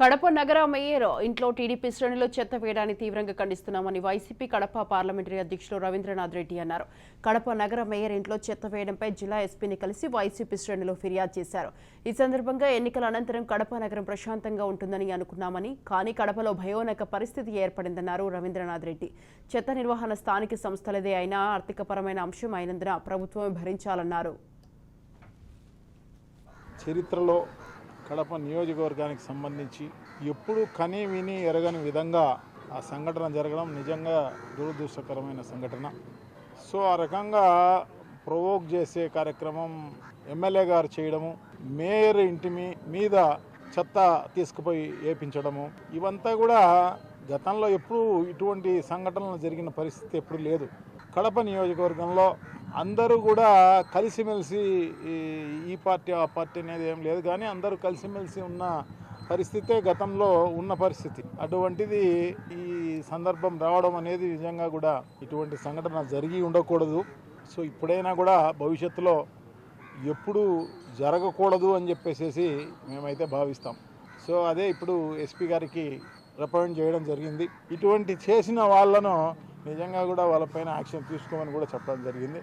కడప నగర మేయర్ ఇంట్లో టీడీపీ శ్రేణులు చెత్త వేయడాన్ని తీవ్రంగా ఖండిస్తున్నామని వైసీపీ కడప పార్లమెంటరీ అధ్యక్షులు రవీంద్రనాథ్ రెడ్డి అన్నారు. కడప నగర మేయర్ ఇంట్లో చెత్త వేయడంపై జిల్లా ఎస్పీని కలిసి వైసీపీ శ్రేణులు ఫిర్యాదు చేశారు. ఈ సందర్భంగా ఎన్నికల అనంతరం కడప నగరం ప్రశాంతంగా ఉంటుందని అనుకున్నామని కానీ కడపలో భయోనక పరిస్థితి ఏర్పడిందన్నారు రవీంద్రనాథ్ రెడ్డి. చెత్త నిర్వహణ స్థానిక సంస్థలదే అయినా ఆర్థికపరమైన అంశం అయినందున ప్రభుత్వమే భరించాలన్నారు. చరిత్రలో కడప నియోజకవర్గానికి సంబంధించి ఎప్పుడు కని విని ఎరగని విధంగా ఆ సంఘటన జరగడం నిజంగా దురదృష్టకరమైన సంఘటన. సో ఆ రకంగా ప్రొవోక్ చేసే కార్యక్రమం ఎమ్మెల్యే గారు చేయడము మేయర్ ఇంటి మీ- మీద చెత్త తీసుకుపోయి వేపించడము ఇవంతా కూడా గతంలో ఎప్పుడు ఇటువంటి సంఘటనలు జరిగిన పరిస్థితి ఎప్పుడు లేదు. కడప నియోజకవర్గంలో అందరూ కూడా కలిసిమెలిసి ఈ- పార్టీ ఆ పార్టీ అనేది ఏం లేదు. కానీ అందరూ కలిసిమెలిసి ఉన్న పరిస్థితే గతంలో ఉన్న పరిస్థితి. అటువంటిది ఈ సందర్భం రావడం అనేది నిజంగా కూడా ఇటువంటి సంఘటన జరిగి ఉండకూడదు. సో ఇప్పుడైనా కూడా భవిష్యత్తులో ఎప్పుడు జరగకూడదు అని చెప్పేసి మేమైతే భావిస్తాం. సో అదే ఇప్పుడు ఎస్పీ గారికి రిప్రజెంట్ చేయడం జరిగింది. ఇటువంటి చేసిన వాళ్ళను నిజంగా కూడా వాళ్ళపైన యాక్షన్ తీసుకోమని కూడా చెప్పడం జరిగింది.